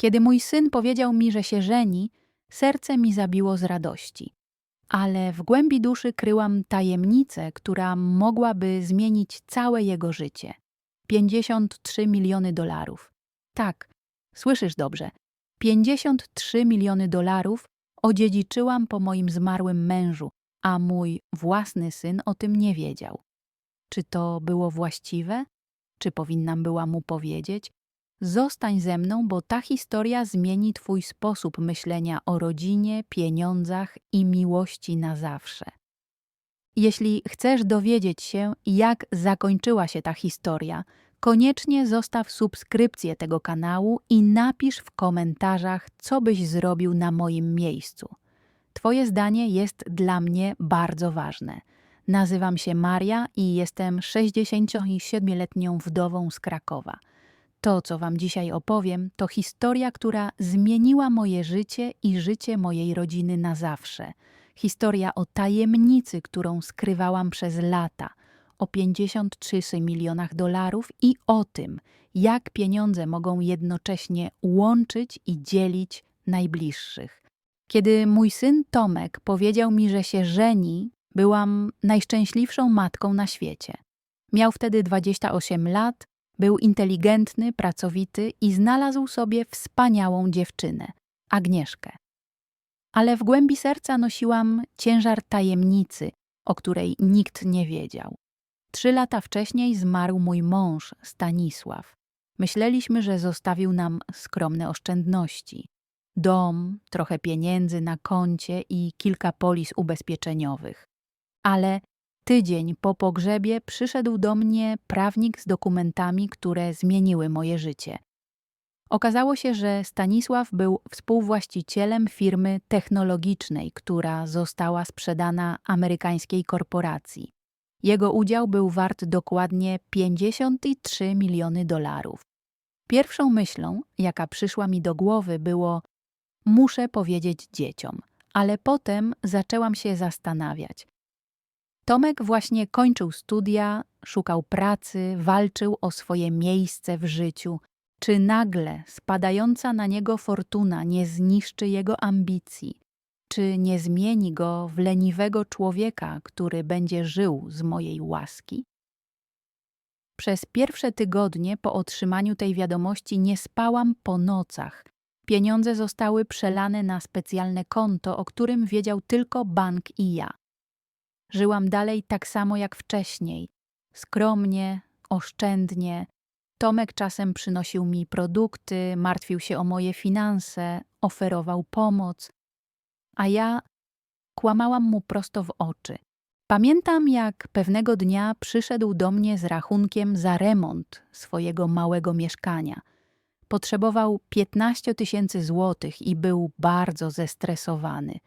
Kiedy mój syn powiedział mi, że się żeni, serce mi zabiło z radości. Ale w głębi duszy kryłam tajemnicę, która mogłaby zmienić całe jego życie. 53 miliony dolarów. Tak, słyszysz dobrze. 53 miliony dolarów odziedziczyłam po moim zmarłym mężu, a mój własny syn o tym nie wiedział. Czy to było właściwe? Czy powinnam była mu powiedzieć? Zostań ze mną, bo ta historia zmieni twój sposób myślenia o rodzinie, pieniądzach i miłości na zawsze. Jeśli chcesz dowiedzieć się, jak zakończyła się ta historia, koniecznie zostaw subskrypcję tego kanału i napisz w komentarzach, co byś zrobił na moim miejscu. Twoje zdanie jest dla mnie bardzo ważne. Nazywam się Maria i jestem 67-letnią wdową z Krakowa. To, co Wam dzisiaj opowiem, to historia, która zmieniła moje życie i życie mojej rodziny na zawsze. Historia o tajemnicy, którą skrywałam przez lata, o 53 milionach dolarów i o tym, jak pieniądze mogą jednocześnie łączyć i dzielić najbliższych. Kiedy mój syn Tomek powiedział mi, że się żeni, byłam najszczęśliwszą matką na świecie. Miał wtedy 28 lat, był inteligentny, pracowity i znalazł sobie wspaniałą dziewczynę, Agnieszkę. Ale w głębi serca nosiłam ciężar tajemnicy, o której nikt nie wiedział. Trzy lata wcześniej zmarł mój mąż, Stanisław. Myśleliśmy, że zostawił nam skromne oszczędności. Dom, trochę pieniędzy na koncie i kilka polis ubezpieczeniowych. Ale tydzień po pogrzebie przyszedł do mnie prawnik z dokumentami, które zmieniły moje życie. Okazało się, że Stanisław był współwłaścicielem firmy technologicznej, która została sprzedana amerykańskiej korporacji. Jego udział był wart dokładnie 53 miliony dolarów. Pierwszą myślą, jaka przyszła mi do głowy, było: muszę powiedzieć dzieciom, ale potem zaczęłam się zastanawiać. Tomek właśnie kończył studia, szukał pracy, walczył o swoje miejsce w życiu. Czy nagle spadająca na niego fortuna nie zniszczy jego ambicji? Czy nie zmieni go w leniwego człowieka, który będzie żył z mojej łaski? Przez pierwsze tygodnie po otrzymaniu tej wiadomości nie spałam po nocach. Pieniądze zostały przelane na specjalne konto, o którym wiedział tylko bank i ja. Żyłam dalej tak samo jak wcześniej. Skromnie, oszczędnie. Tomek czasem przynosił mi produkty, martwił się o moje finanse, oferował pomoc, a ja kłamałam mu prosto w oczy. Pamiętam, jak pewnego dnia przyszedł do mnie z rachunkiem za remont swojego małego mieszkania. Potrzebował 15 tysięcy złotych i był bardzo zestresowany.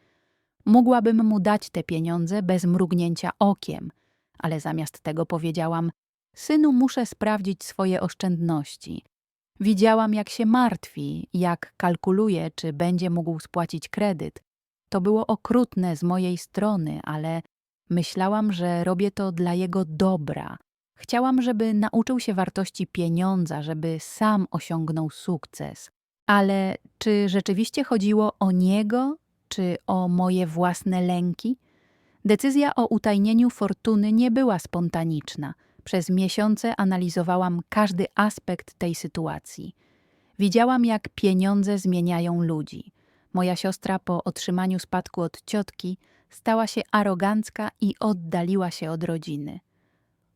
Mogłabym mu dać te pieniądze bez mrugnięcia okiem, ale zamiast tego powiedziałam: Synu, muszę sprawdzić swoje oszczędności. Widziałam, jak się martwi, jak kalkuluje, czy będzie mógł spłacić kredyt. To było okrutne z mojej strony, ale myślałam, że robię to dla jego dobra. Chciałam, żeby nauczył się wartości pieniądza, żeby sam osiągnął sukces. Ale czy rzeczywiście chodziło o niego, czy o moje własne lęki? Decyzja o utajnieniu fortuny nie była spontaniczna. Przez miesiące analizowałam każdy aspekt tej sytuacji. Widziałam, jak pieniądze zmieniają ludzi. Moja siostra po otrzymaniu spadku od ciotki stała się arogancka i oddaliła się od rodziny.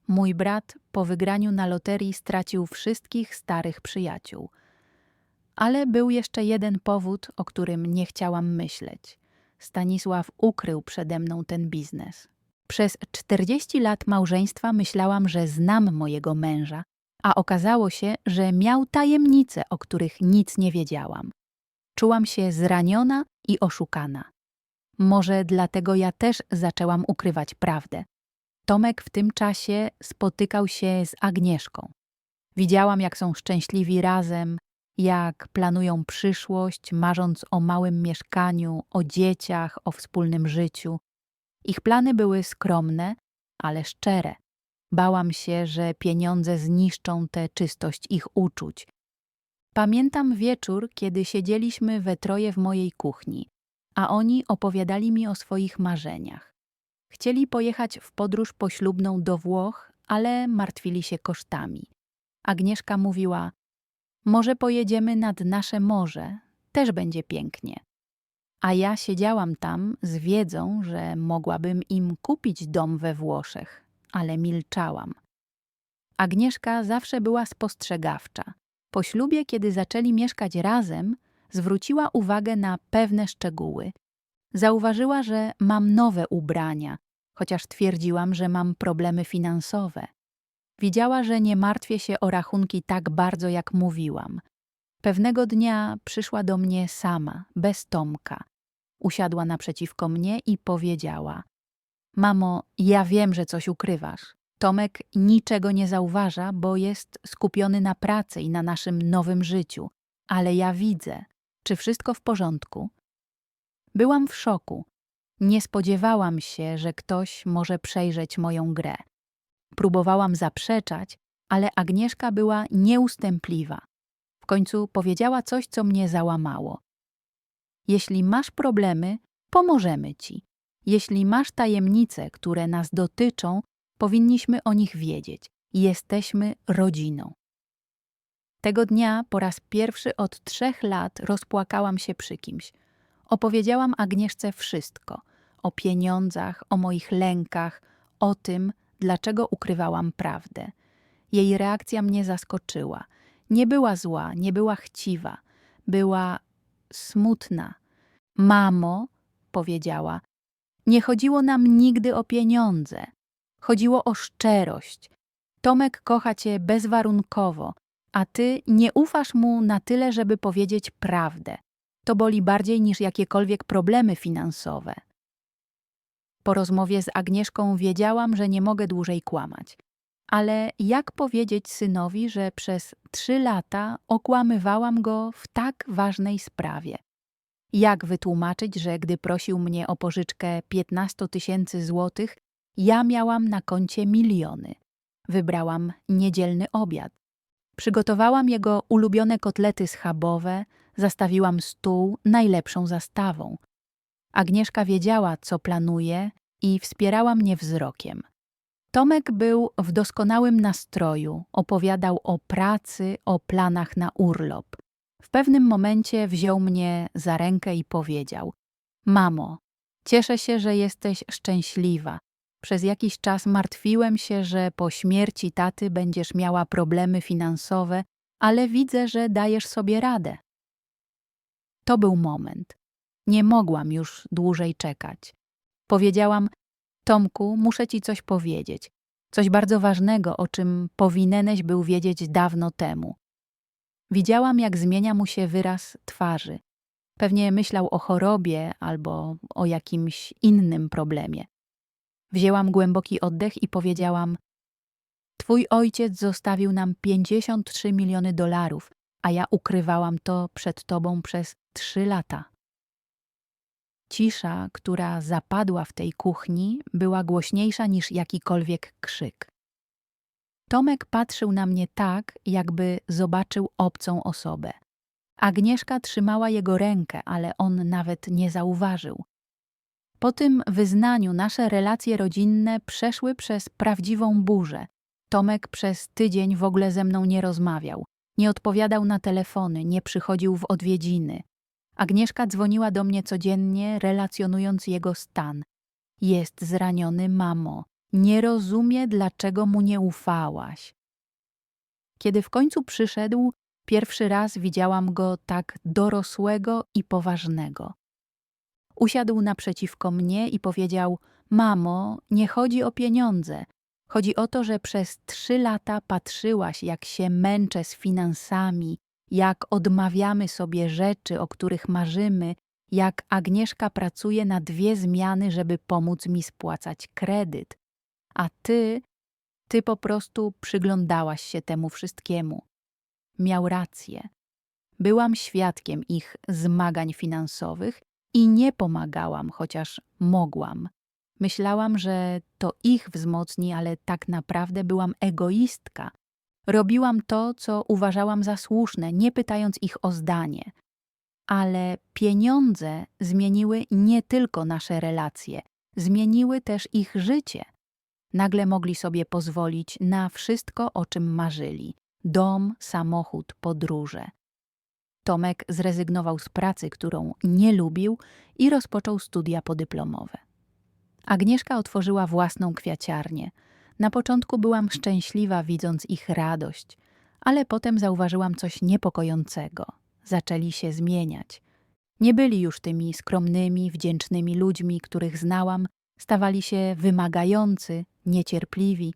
Mój brat po wygraniu na loterii stracił wszystkich starych przyjaciół. Ale był jeszcze jeden powód, o którym nie chciałam myśleć. Stanisław ukrył przede mną ten biznes. Przez 40 lat małżeństwa myślałam, że znam mojego męża, a okazało się, że miał tajemnice, o których nic nie wiedziałam. Czułam się zraniona i oszukana. Może dlatego ja też zaczęłam ukrywać prawdę. Tomek w tym czasie spotykał się z Agnieszką. Widziałam, jak są szczęśliwi razem, jak planują przyszłość, marząc o małym mieszkaniu, o dzieciach, o wspólnym życiu. Ich plany były skromne, ale szczere. Bałam się, że pieniądze zniszczą tę czystość ich uczuć. Pamiętam wieczór, kiedy siedzieliśmy we troje w mojej kuchni, a oni opowiadali mi o swoich marzeniach. Chcieli pojechać w podróż poślubną do Włoch, ale martwili się kosztami. Agnieszka mówiła: Może pojedziemy nad nasze morze, też będzie pięknie. A ja siedziałam tam z wiedzą, że mogłabym im kupić dom we Włoszech, ale milczałam. Agnieszka zawsze była spostrzegawcza. Po ślubie, kiedy zaczęli mieszkać razem, zwróciła uwagę na pewne szczegóły. Zauważyła, że mam nowe ubrania, chociaż twierdziłam, że mam problemy finansowe. Widziała, że nie martwię się o rachunki tak bardzo, jak mówiłam. Pewnego dnia przyszła do mnie sama, bez Tomka. Usiadła naprzeciwko mnie i powiedziała: Mamo, ja wiem, że coś ukrywasz. Tomek niczego nie zauważa, bo jest skupiony na pracy i na naszym nowym życiu, ale ja widzę. Czy wszystko w porządku? Byłam w szoku. Nie spodziewałam się, że ktoś może przejrzeć moją grę. Próbowałam zaprzeczać, ale Agnieszka była nieustępliwa. W końcu powiedziała coś, co mnie załamało. Jeśli masz problemy, pomożemy ci. Jeśli masz tajemnice, które nas dotyczą, powinniśmy o nich wiedzieć. Jesteśmy rodziną. Tego dnia po raz pierwszy od trzech lat rozpłakałam się przy kimś. Opowiedziałam Agnieszce wszystko o pieniądzach, o moich lękach, o tym, dlaczego ukrywałam prawdę. Jej reakcja mnie zaskoczyła. Nie była zła, nie była chciwa, była smutna. Mamo, powiedziała, nie chodziło nam nigdy o pieniądze. Chodziło o szczerość. Tomek kocha cię bezwarunkowo, a ty nie ufasz mu na tyle, żeby powiedzieć prawdę. To boli bardziej niż jakiekolwiek problemy finansowe. Po rozmowie z Agnieszką wiedziałam, że nie mogę dłużej kłamać. Ale jak powiedzieć synowi, że przez trzy lata okłamywałam go w tak ważnej sprawie? Jak wytłumaczyć, że gdy prosił mnie o pożyczkę 15 tysięcy złotych, ja miałam na koncie miliony? Wybrałam niedzielny obiad. Przygotowałam jego ulubione kotlety schabowe, zastawiłam stół najlepszą zastawą. Agnieszka wiedziała, co planuje i wspierała mnie wzrokiem. Tomek był w doskonałym nastroju, opowiadał o pracy, o planach na urlop. W pewnym momencie wziął mnie za rękę i powiedział: Mamo, cieszę się, że jesteś szczęśliwa. Przez jakiś czas martwiłem się, że po śmierci taty będziesz miała problemy finansowe, ale widzę, że dajesz sobie radę. To był moment. Nie mogłam już dłużej czekać. Powiedziałam: Tomku, muszę ci coś powiedzieć. Coś bardzo ważnego, o czym powinieneś był wiedzieć dawno temu. Widziałam, jak zmienia mu się wyraz twarzy. Pewnie myślał o chorobie albo o jakimś innym problemie. Wzięłam głęboki oddech i powiedziałam: Twój ojciec zostawił nam 53 miliony dolarów, a ja ukrywałam to przed tobą przez trzy lata. Cisza, która zapadła w tej kuchni, była głośniejsza niż jakikolwiek krzyk. Tomek patrzył na mnie tak, jakby zobaczył obcą osobę. Agnieszka trzymała jego rękę, ale on nawet nie zauważył. Po tym wyznaniu nasze relacje rodzinne przeszły przez prawdziwą burzę. Tomek przez tydzień w ogóle ze mną nie rozmawiał, nie odpowiadał na telefony, nie przychodził w odwiedziny. Agnieszka dzwoniła do mnie codziennie, relacjonując jego stan. Jest zraniony, mamo. Nie rozumie, dlaczego mu nie ufałaś. Kiedy w końcu przyszedł, pierwszy raz widziałam go tak dorosłego i poważnego. Usiadł naprzeciwko mnie i powiedział: Mamo, nie chodzi o pieniądze. Chodzi o to, że przez trzy lata patrzyłaś, jak się męczę z finansami, jak odmawiamy sobie rzeczy, o których marzymy, jak Agnieszka pracuje na dwie zmiany, żeby pomóc mi spłacać kredyt. A ty, ty po prostu przyglądałaś się temu wszystkiemu. Miał rację. Byłam świadkiem ich zmagań finansowych i nie pomagałam, chociaż mogłam. Myślałam, że to ich wzmocni, ale tak naprawdę byłam egoistka. Robiłam to, co uważałam za słuszne, nie pytając ich o zdanie. Ale pieniądze zmieniły nie tylko nasze relacje, zmieniły też ich życie. Nagle mogli sobie pozwolić na wszystko, o czym marzyli: dom, samochód, podróże. Tomek zrezygnował z pracy, którą nie lubił i rozpoczął studia podyplomowe. Agnieszka otworzyła własną kwiaciarnię. Na początku byłam szczęśliwa, widząc ich radość, ale potem zauważyłam coś niepokojącego. Zaczęli się zmieniać. Nie byli już tymi skromnymi, wdzięcznymi ludźmi, których znałam, stawali się wymagający, niecierpliwi.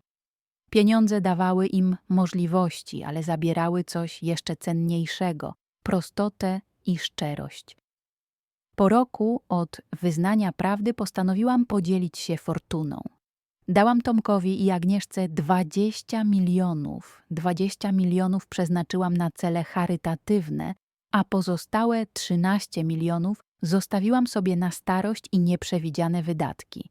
Pieniądze dawały im możliwości, ale zabierały coś jeszcze cenniejszego prostotę i szczerość. Po roku od wyznania prawdy postanowiłam podzielić się fortuną. Dałam Tomkowi i Agnieszce 20 milionów. 20 milionów przeznaczyłam na cele charytatywne, a pozostałe 13 milionów zostawiłam sobie na starość i nieprzewidziane wydatki.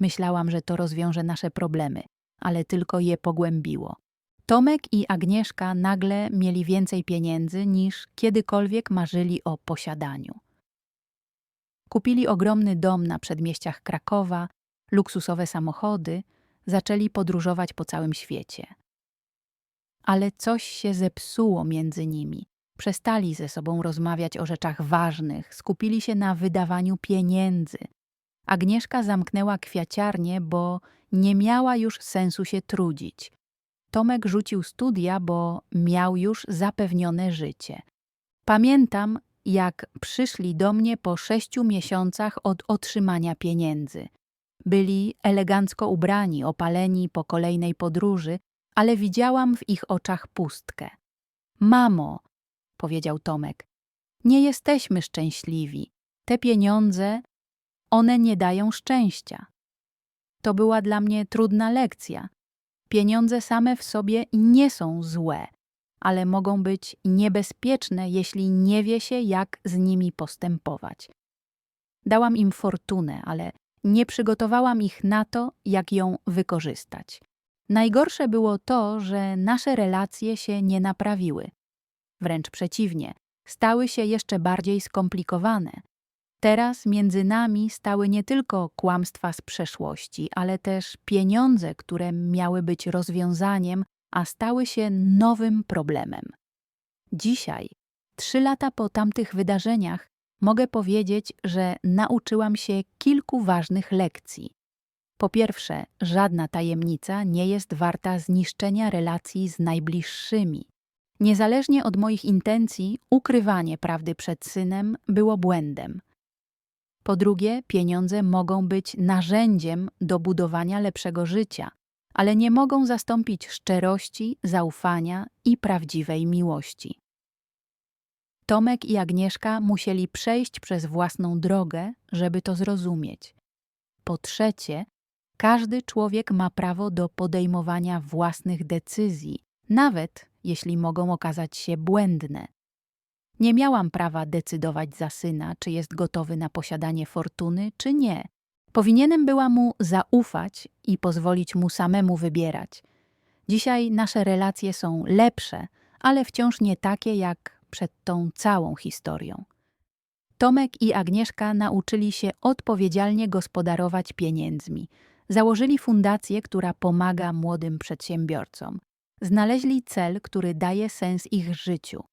Myślałam, że to rozwiąże nasze problemy, ale tylko je pogłębiło. Tomek i Agnieszka nagle mieli więcej pieniędzy niż kiedykolwiek marzyli o posiadaniu. Kupili ogromny dom na przedmieściach Krakowa, luksusowe samochody, zaczęli podróżować po całym świecie. Ale coś się zepsuło między nimi. Przestali ze sobą rozmawiać o rzeczach ważnych, skupili się na wydawaniu pieniędzy. Agnieszka zamknęła kwiaciarnię, bo nie miała już sensu się trudzić. Tomek rzucił studia, bo miał już zapewnione życie. Pamiętam, jak przyszli do mnie po sześciu miesiącach od otrzymania pieniędzy. Byli elegancko ubrani, opaleni po kolejnej podróży, ale widziałam w ich oczach pustkę. Mamo, powiedział Tomek, nie jesteśmy szczęśliwi. Te pieniądze, one nie dają szczęścia. To była dla mnie trudna lekcja. Pieniądze same w sobie nie są złe, ale mogą być niebezpieczne, jeśli nie wie się, jak z nimi postępować. Dałam im fortunę, ale nie przygotowałam ich na to, jak ją wykorzystać. Najgorsze było to, że nasze relacje się nie naprawiły. Wręcz przeciwnie, stały się jeszcze bardziej skomplikowane. Teraz między nami stały nie tylko kłamstwa z przeszłości, ale też pieniądze, które miały być rozwiązaniem, a stały się nowym problemem. Dzisiaj, trzy lata po tamtych wydarzeniach, mogę powiedzieć, że nauczyłam się kilku ważnych lekcji. Po pierwsze, żadna tajemnica nie jest warta zniszczenia relacji z najbliższymi. Niezależnie od moich intencji, ukrywanie prawdy przed synem było błędem. Po drugie, pieniądze mogą być narzędziem do budowania lepszego życia, ale nie mogą zastąpić szczerości, zaufania i prawdziwej miłości. Tomek i Agnieszka musieli przejść przez własną drogę, żeby to zrozumieć. Po trzecie, każdy człowiek ma prawo do podejmowania własnych decyzji, nawet jeśli mogą okazać się błędne. Nie miałam prawa decydować za syna, czy jest gotowy na posiadanie fortuny, czy nie. Powinienem była mu zaufać i pozwolić mu samemu wybierać. Dzisiaj nasze relacje są lepsze, ale wciąż nie takie jak przed tą całą historią. Tomek i Agnieszka nauczyli się odpowiedzialnie gospodarować pieniędzmi. Założyli fundację, która pomaga młodym przedsiębiorcom. Znaleźli cel, który daje sens ich życiu.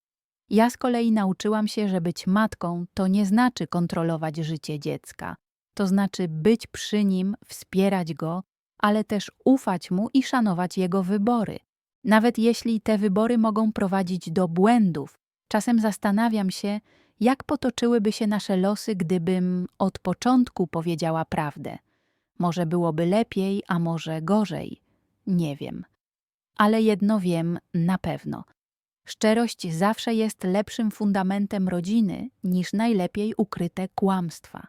Ja z kolei nauczyłam się, że być matką to nie znaczy kontrolować życie dziecka. To znaczy być przy nim, wspierać go, ale też ufać mu i szanować jego wybory. Nawet jeśli te wybory mogą prowadzić do błędów, czasem zastanawiam się, jak potoczyłyby się nasze losy, gdybym od początku powiedziała prawdę. Może byłoby lepiej, a może gorzej. Nie wiem. Ale jedno wiem na pewno – Szczerość zawsze jest lepszym fundamentem rodziny niż najlepiej ukryte kłamstwa.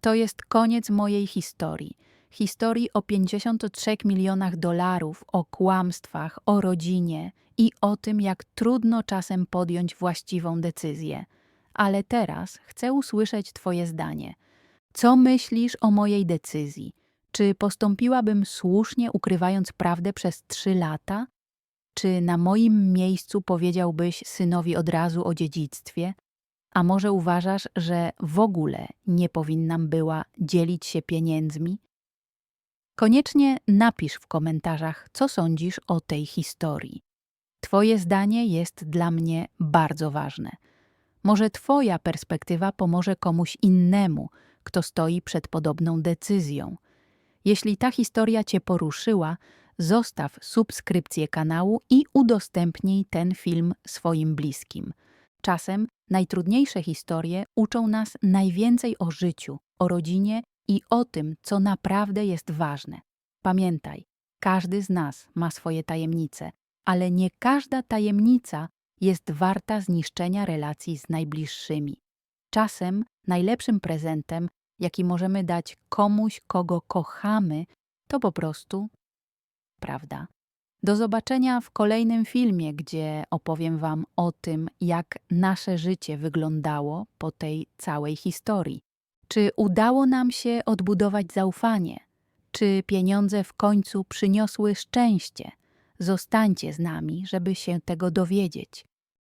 To jest koniec mojej historii. Historii o 53 milionach dolarów, o kłamstwach, o rodzinie i o tym, jak trudno czasem podjąć właściwą decyzję. Ale teraz chcę usłyszeć Twoje zdanie. Co myślisz o mojej decyzji? Czy postąpiłabym słusznie, ukrywając prawdę przez trzy lata? Czy na moim miejscu powiedziałbyś synowi od razu o dziedzictwie? A może uważasz, że w ogóle nie powinnam była dzielić się pieniędzmi? Koniecznie napisz w komentarzach, co sądzisz o tej historii. Twoje zdanie jest dla mnie bardzo ważne. Może Twoja perspektywa pomoże komuś innemu, kto stoi przed podobną decyzją. Jeśli ta historia Cię poruszyła, zostaw subskrypcję kanału i udostępnij ten film swoim bliskim. Czasem najtrudniejsze historie uczą nas najwięcej o życiu, o rodzinie i o tym, co naprawdę jest ważne. Pamiętaj, każdy z nas ma swoje tajemnice, ale nie każda tajemnica jest warta zniszczenia relacji z najbliższymi. Czasem najlepszym prezentem, jaki możemy dać komuś, kogo kochamy, to po prostu prawda. Do zobaczenia w kolejnym filmie, gdzie opowiem Wam o tym, jak nasze życie wyglądało po tej całej historii. Czy udało nam się odbudować zaufanie? Czy pieniądze w końcu przyniosły szczęście? Zostańcie z nami, żeby się tego dowiedzieć.